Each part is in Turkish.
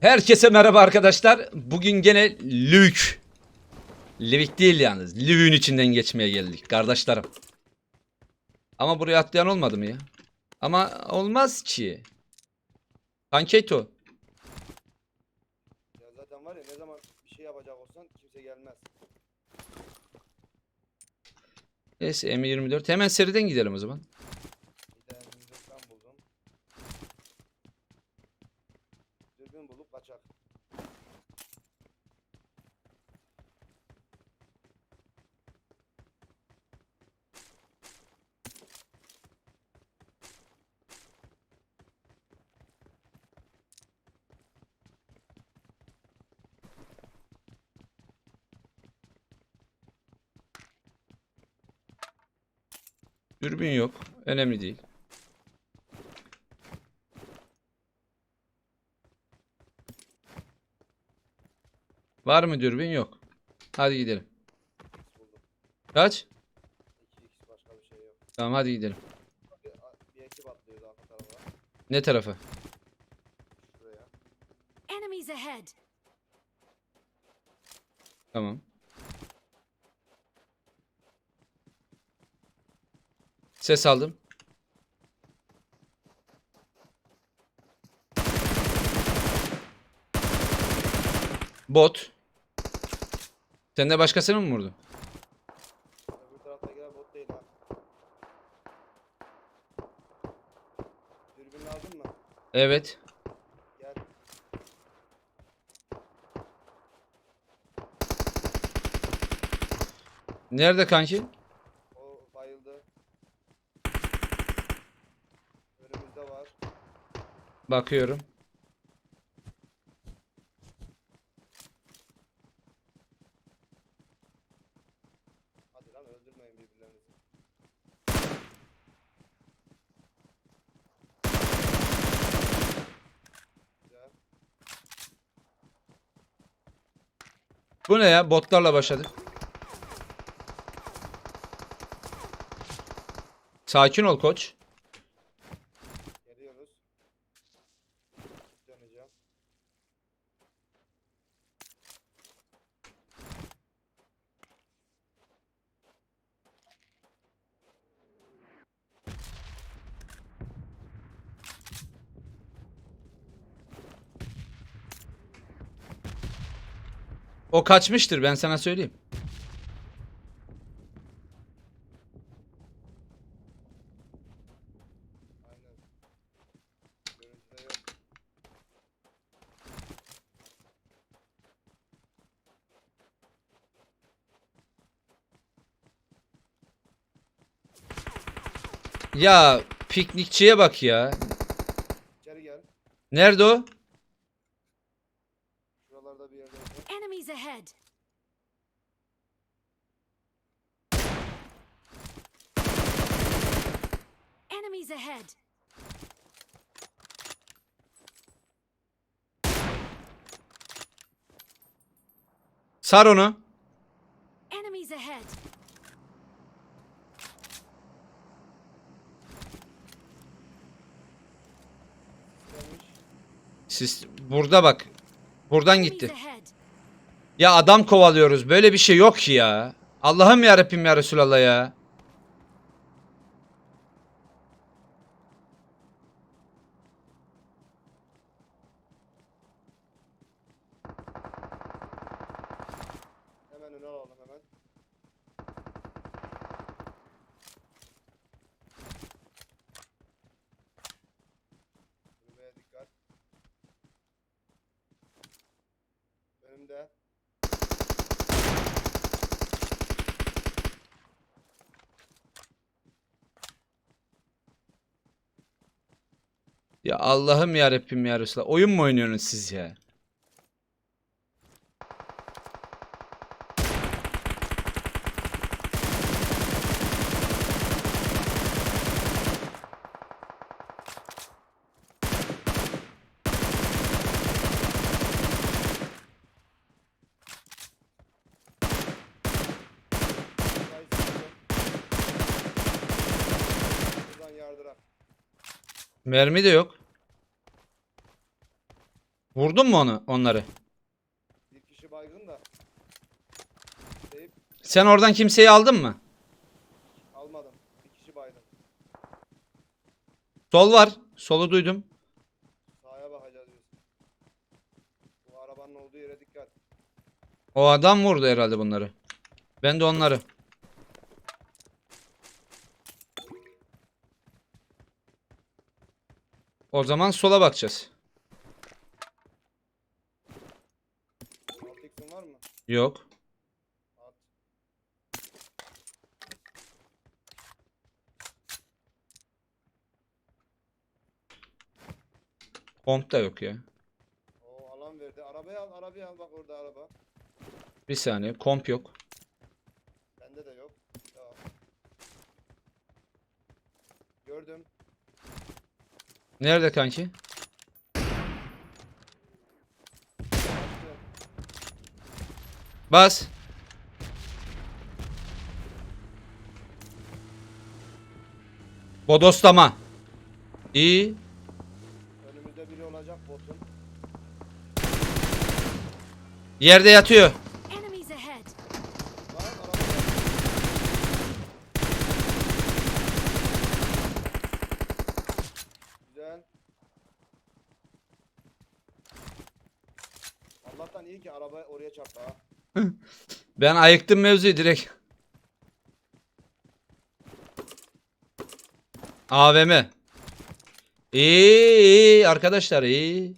Herkese merhaba arkadaşlar. Bugün gene Lük. Livik değil yalnız. Lük'ün içinden geçmeye geldik kardeşlerim. Ama buraya atlayan olmadı mı ya? Ama olmaz ki. Panketo. Ya zaten var ya ne zaman bir şey yapacak olsan kimse gelmez. Neyse M24. Hemen seriden gidelim o zaman. Bir de elimizde kan buldum. Dürbün bulup kaçak. Dürbün yok. Önemli değil. Var mı dürbün? Yok. Hadi gidelim. Kaç? 2x başka bir yok. Tamam hadi gidelim. Ne. Enemies ahead! Tamam. Ses aldım. Bot. Sen de başkasını mı vurdun? Öbür taraftakiler bot değil ha. Dürbün lazım mı? Evet. Gel. Nerede kanki? O bayıldı. Önümüzde var. Bakıyorum. Hadi öldürmeyin birbirlerinizi. Bu ne ya? Botlarla başladı. Sakin ol koç. O kaçmıştır ben sana söyleyeyim. Ya piknikçiye bak ya. Nerede o? Şuralarda bir yerde. Enemies ahead! Enemies ahead! Sar onu. Enemies ahead! Siz burada bak. Buradan gitti. Ya adam kovalıyoruz. Böyle bir şey yok ki ya. Allah'ım ya Rabbim ya Resulallah ya. Hemen öne alalım hemen. Kulübeye dikkat. Önümde. Ya Allah'ım ya Rabbim ya Resulallah. Oyun mu oynuyorsunuz siz ya? Mermi de yok. Vurdun mu onu onları? Bir kişi baygın da. Deyip Sen oradan kimseyi aldın mı? almadım. Bir kişi baydım. Sol var. Solu duydum. Sağa bakacağız biz. Bu arabanın olduğu yere dikkat. O adam vurdu herhalde bunları. Ben de onları. O zaman sola bakacağız. Altix'in var mı? Yok. At. Komp da yok ya. O alan verdi. Arabayı al, arabayı al. Bak orada araba. Bir saniye. Komp yok. Bende de yok. Tamam. Gördüm. Nerede kanki? Bas. Bodoslama. İyi. Önümüzde biri olacak botun. Yerde yatıyor. Enemies ahead! Lan araba geldi. Güzel. Allah'tan iyi ki araba oraya çarptı ha. Ben ayıktım mevzuyu direkt. AVM. İyi iyi arkadaşlar iyi.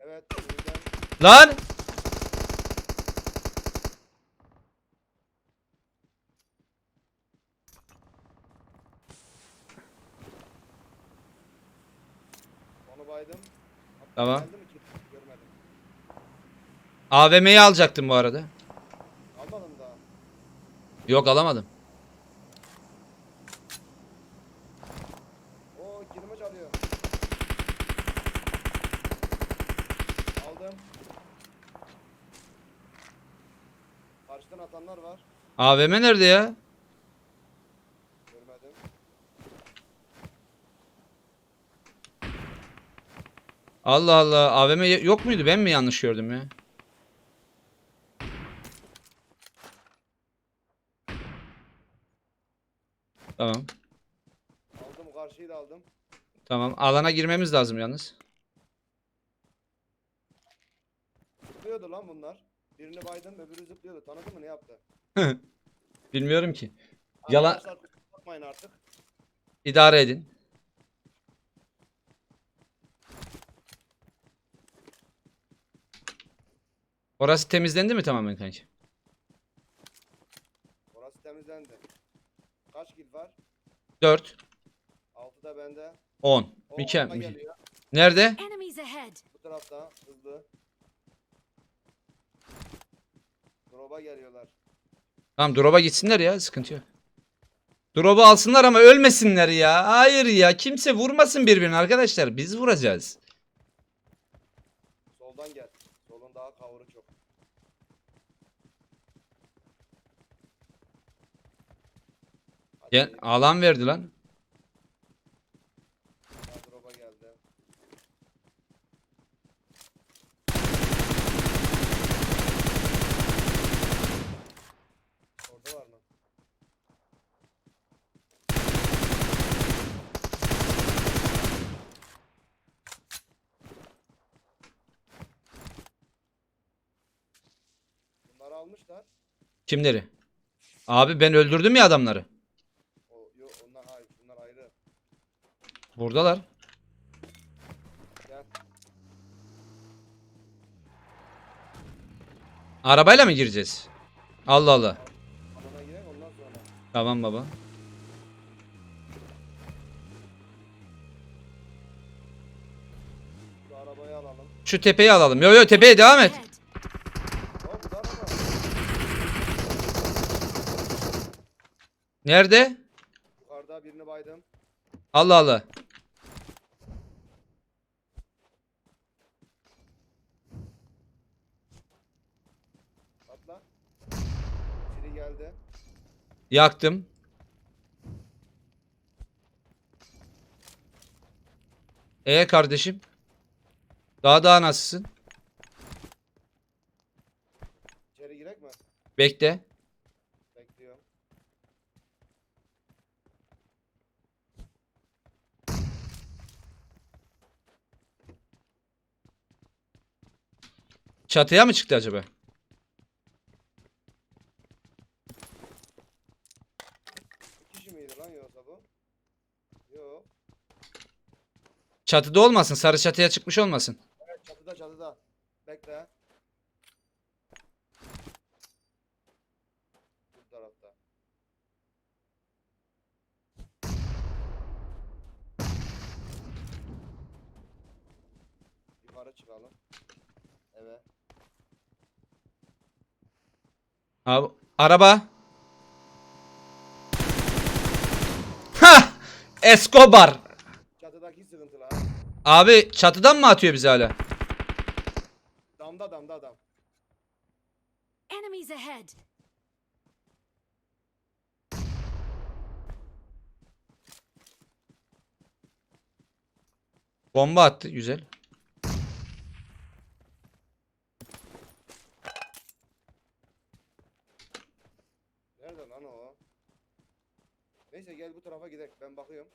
Evet. önümüzden Lan! onu baydım. Hatta Tamam. geldi mi ki? Görmedim. AVM'yi alacaktım bu arada. Almadım daha. Yok alamadım. Oo kilimi çalıyor. Aldım. Karşıdan atanlar var. AVM nerede ya? Görmedim. Allah Allah AVM yok muydu ben mi yanlış gördüm ya? Tamam. Aldım karşıyı da aldım. Tamam. Alana girmemiz lazım yalnız. Zıplıyordu lan bunlar. Birini baydım öbürü zıplıyordu. Tanıdın mı ne yaptı? Bilmiyorum ki. Yalan- Arkadaşlar bakmayın artık. İdare edin. Orası temizlendi mi tamamen kanki? Orası temizlendi. Kaç kill var? 4, 6 da bende. 10. O Mükemmel. geliyor. Nerede? Enemies ahead! Bu tarafta hızlı. Drop'a geliyorlar. Tamam drop'a gitsinler ya sıkıntı yok. Drop'u alsınlar ama ölmesinler ya. Hayır ya kimse vurmasın birbirini arkadaşlar. Biz vuracağız. Soldan gel. Solun daha kavuru çok. Gel, alan verdi lan. Ha, drop'a geldi. Orada var mı? Bunları almışlar. Kimleri? Abi ben öldürdüm ya adamları. O, yo, onlar hayır, bunlar ayrı. Buradalar. Gel. Arabayla mı gireceğiz? Allah Allah. Alana girelim ondan sonra. Tamam baba. Şu arabayı alalım. Şu tepeyi alalım. Yo yo tepeye devam et. Ahead! O bu da araba. Nerede? Yukarıda birini baydım. Allah Allah. herhalde. Yaktım. Ee kardeşim? Daha daha nasılsın? İçeri girek mi? Bekle. Bekliyorum. Çatıya mı çıktı acaba? Çatıda olmasın. Sarı çatıya çıkmış olmasın. Evet çatıda çatıda. Bekle. Bu tarafta. Yukarı çıkalım. Evet. Abi araba. Ha! Escobar. Çatıdaki sıkıntılı ha. Abi çatıdan mı atıyor bizi hala? Damda damda adam. Enemies ahead. Bomba attı. Güzel. Nerede lan o? Neyse gel bu tarafa gidelim. Ben bakıyorum.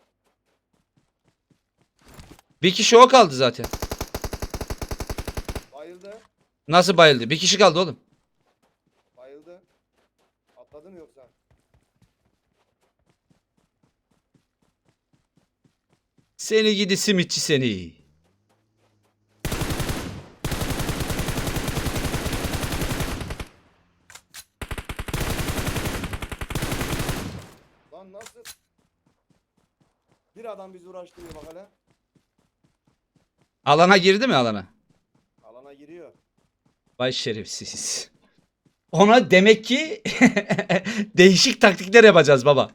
Bir kişi o kaldı zaten. Bayıldı. Nasıl bayıldı? Bir kişi kaldı oğlum. Bayıldı. Atladı mı yoksa? Seni gidi simitçi seni. Lan nasıl? Bir adam bizi uğraştırıyor bak hele. Alana girdi mi alana? Alana giriyor. Vay şerefsiz. Ona demek ki değişik taktikler yapacağız baba.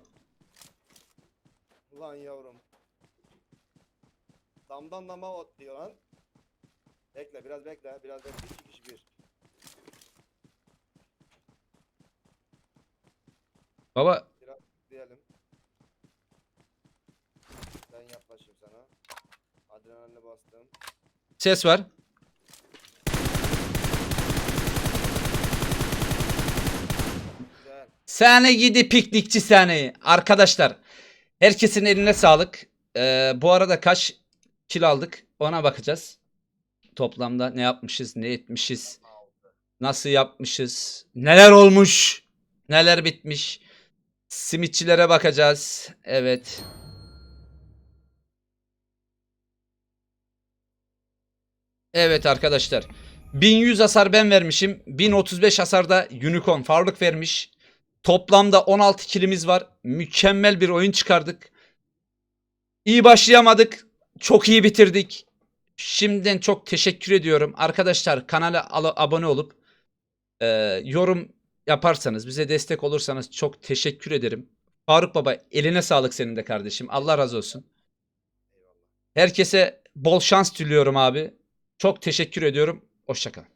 Ulan yavrum. Damdan dama ot diyor lan. Bekle biraz bekle. Biraz bekle. İki kişi bir. Baba Diyelim. Ben yaklaşayım sana. Adrenalini bastım. ses var. Güzel. Seni gidi piknikçi seni. Arkadaşlar herkesin eline sağlık. Ee, bu arada kaç kil aldık ona bakacağız. Toplamda ne yapmışız, ne etmişiz, nasıl yapmışız, neler olmuş, neler bitmiş. Simitçilere bakacağız. Evet. Evet arkadaşlar. 1100 hasar ben vermişim. 1035 hasar da Unicorn Faruk vermiş. Toplamda 16 kilimiz var. Mükemmel bir oyun çıkardık. İyi başlayamadık. Çok iyi bitirdik. Şimdiden çok teşekkür ediyorum. Arkadaşlar kanala ala- abone olup e, yorum yaparsanız, bize destek olursanız çok teşekkür ederim. Faruk Baba eline sağlık senin de kardeşim. Allah razı olsun. Herkese bol şans diliyorum abi. Çok teşekkür ediyorum. Hoşçakalın.